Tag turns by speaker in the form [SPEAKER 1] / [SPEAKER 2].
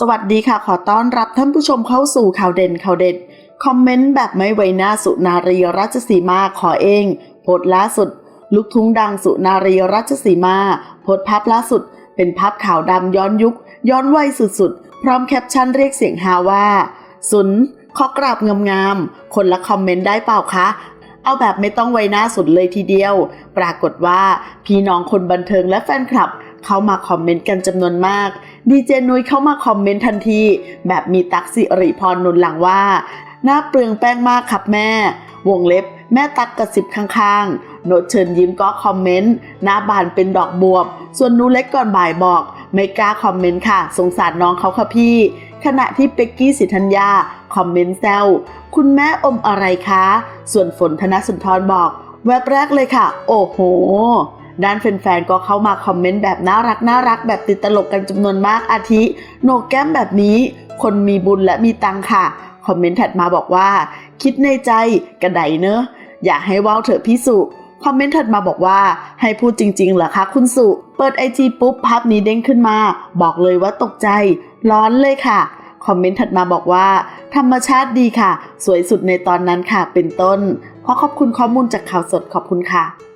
[SPEAKER 1] สวัสดีค่ะ ขอต้อนรับท่านผู้ชมเข้าสู่ข่าวเด่นข่าวเด็ด คอมเมนต์แบบไม่ไว้หน้าสุนารีราชสีมาขอเอง โพสล่าสุด ลูกทุ่งดังสุนารีราชสีมาโพสภาพล่าสุด เป็นภาพขาวดำย้อนยุค ย้อนวัยสุดๆ พร้อมแคปชั่นเรียกเสียงฮาว่า สุนขอกราบงามๆ คนละคอมเมนต์ได้เปล่าคะเอาแบบไม่ต้องไว้หน้าสุดเลยทีเดียว ปรากฏว่าพี่น้องคนบันเทิงและแฟนคลับ เข้ามาคอมเมนต์กันจำนวนมาก ดีเจนุ้ยเข้ามาคอมเมนต์ทันที แบบมีตักสิริพรนุนหลังว่าหน้าเปลืองแป้งมากครับแม่ วงเล็บแม่ตักกระสิบข้างๆโนตเชิญยิ้มก็คอมเมนต์ หน้าบานเป็นดอกบวบ ส่วนนูเล็กก่อนบ่ายบอก ไม่กล้าคอมเมนต์ค่ะ สงสารน้องเขาค่ะพี่ ขณะที่เป็กกี้สิทธัญญาคอมเมนต์แซวคุณแม่อมอะไรคะ ส่วนฝนธนสุนทรบอก แวบแรกเลยค่ะ โอ้โห ด้านแฟนๆ ก็เข้ามาคอมเมนต์แบบน่ารักน่ารักแบบติดตลกกันจำนวนมากอาทิ โหนกแก้มแบบนี้ คนมีบุญและมีตังค่ะ คอมเมนต์ถัดมาบอกว่า คิดในใจกระไดเนอะ อย่าให้ว่าวเถอะพี่สุคอมเมนต์ถัดมาบอกว่า ให้พูดจริงๆเหรอคะคุณสุ เปิดไอจีปุ๊บภาพนี้เด้งขึ้นมา บอกเลยว่าตกใจ ร้อนเลยค่ะ คอมเมนต์ถัดมาบอกว่า ธรรมชาติดีค่ะ สวยสุดในตอนนั้นค่ะเป็นต้น ขอขอบคุณข้อมูลจากข่าวสดขอบคุณค่ะ